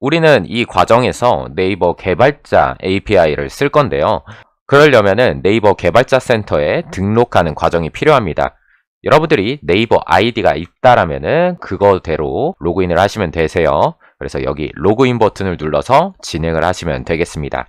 우리는 이 과정에서 네이버 개발자 API를 쓸 건데요. 그러려면은 네이버 개발자 센터에 등록하는 과정이 필요합니다. 여러분들이 네이버 아이디가 있다라면은 그거대로 로그인을 하시면 되세요. 그래서 여기 로그인 버튼을 눌러서 진행을 하시면 되겠습니다.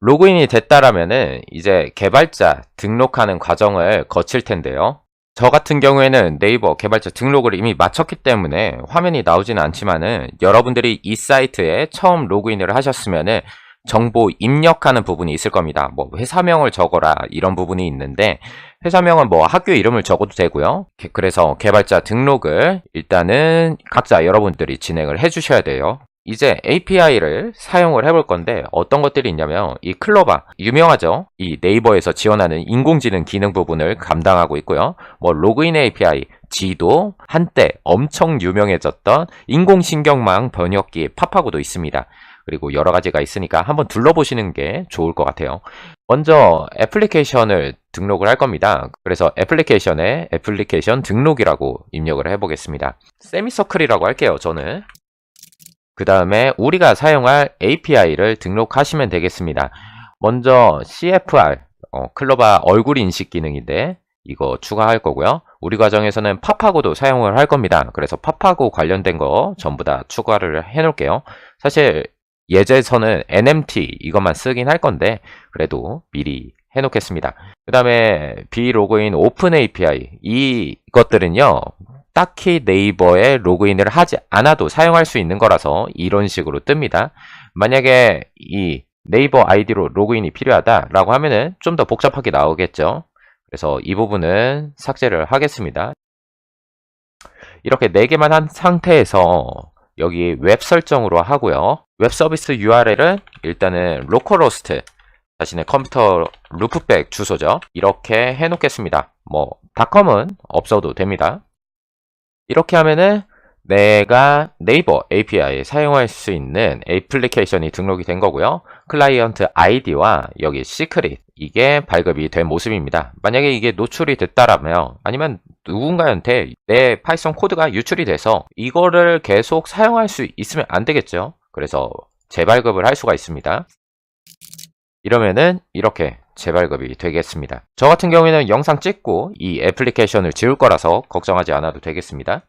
로그인이 됐다라면은 이제 개발자 등록하는 과정을 거칠 텐데요. 저 같은 경우에는 네이버 개발자 등록을 이미 마쳤기 때문에 화면이 나오지는 않지만은 여러분들이 이 사이트에 처음 로그인을 하셨으면은 정보 입력하는 부분이 있을 겁니다. 뭐 회사명을 적어라 이런 부분이 있는데 회사명은 뭐 학교 이름을 적어도 되고요. 게- 그래서 개발자 등록을 일단은 각자 여러분들이 진행을 해 주셔야 돼요. 이제 API를 사용을 해볼 건데 어떤 것들이 있냐면 이 클로바 유명하죠. 이 네이버에서 지원하는 인공지능 기능 부분을 감당하고 있고요. 뭐 로그인 API, 지도 한때 엄청 유명해졌던 인공신경망 번역기 파파고도 있습니다. 그리고 여러 가지가 있으니까 한번 둘러보시는 게 좋을 것 같아요. 먼저 애플리케이션을 등록을 할 겁니다. 그래서 애플리케이션에 애플리케이션 등록이라고 입력을 해보겠습니다. 세미서클이라고 할게요, 저는. 그 다음에 우리가 사용할 API를 등록하시면 되겠습니다. 먼저 CFR, 어, 클로바 얼굴 인식 기능인데 이거 추가할 거고요. 우리 과정에서는 팝하고도 사용을 할 겁니다. 그래서 팝하고 관련된 거 전부 다 추가를 해 놓을게요. 사실 예제에서는 NMT 이것만 쓰긴 할 건데 그래도 미리 해 놓겠습니다. 그 다음에 비로그인 오픈 API 이것들은요 딱히 네이버에 로그인을 하지 않아도 사용할 수 있는 거라서 이런 식으로 뜹니다. 만약에 이 네이버 아이디로 로그인이 필요하다라고 하면은 좀 더 복잡하게 나오겠죠. 그래서 이 부분은 삭제를 하겠습니다. 이렇게 4개만 한 상태에서 여기 웹 설정으로 하고요. 웹 서비스 URL은 일단은 로컬호스트 자신의 컴퓨터 루프백 주소죠. 이렇게 해 놓겠습니다. 뭐 닷컴은 없어도 됩니다. 이렇게 하면은 내가 네이버 API 사용할 수 있는 애플리케이션이 등록이 된 거고요. 클라이언트 아이디와 여기 시크릿 이게 발급이 된 모습입니다. 만약에 이게 노출이 됐다라면 아니면 누군가한테 내 파이썬 코드가 유출이 돼서 이거를 계속 사용할 수 있으면 안 되겠죠. 그래서 재발급을 할 수가 있습니다. 이러면은 이렇게 재발급이 되겠습니다. 저 같은 경우에는 영상 찍고 이 애플리케이션을 지울 거라서 걱정하지 않아도 되겠습니다.